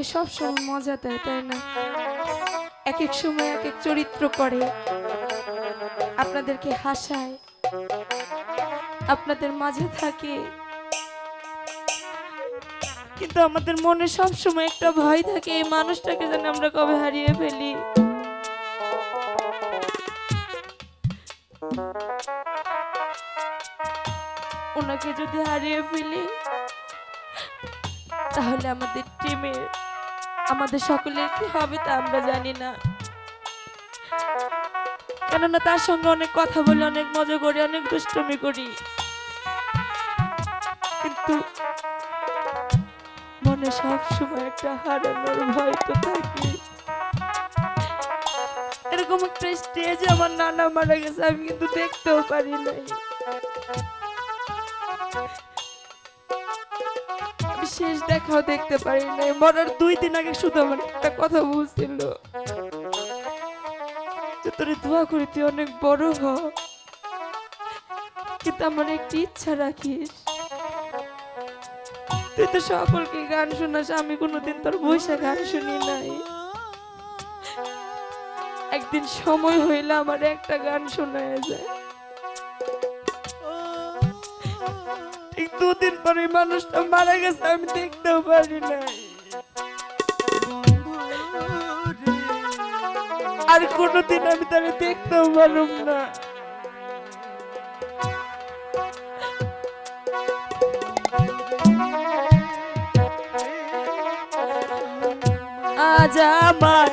উনি সব সময় মজা দেয়, তাই না? এক এক সময় এক এক চরিত্র করে। আপনাদেরকে হাসায়। আপনাদের মাঝে থাকে। কিন্তু আমাদের মনে সব সময় একটা ভয় থাকে, এই মানুষটাকে যেন আমরা কবে হারিয়ে ফেলি। ওনাকে যদি হারিয়ে ফেলি, তাহলে আমাদের টিমে আমাদের সকলের কি হবে তা আমরা জানি না। কেননা তার সঙ্গে অনেক কথা বলে, অনেক মজা করি, অনেক দুষ্টমি করি। কিন্তু মনে সব সময় একটা হারানোর ভয় তো থাকে। এরকম একটা স্টেজে আমার নানা মারা গেছে, আমি কিন্তু দেখতেও পারি নাই। শেষ দেখাও দেখতে পারি নাই। মরার দুই দিন আগে শুধু আমার একটা কথা বলছিল। যে তোরে দোয়া করি তুই অনেক বড় হ। কিন্তু আমার একটি ইচ্ছা রাখিস। তুই তো সকলকে গান শোনাস, আমি কোনোদিন তোর বৈশা গান শুনি নাই। একদিন সময় হইলে আমার একটা গান শোনায় যায়। দুদিন পরে মানুষটা মারা গেছে, আমি দেখতেও পারি নাই। আর কোনোদিন আমি তাকে দেখতেও পারুম না। আজ আমার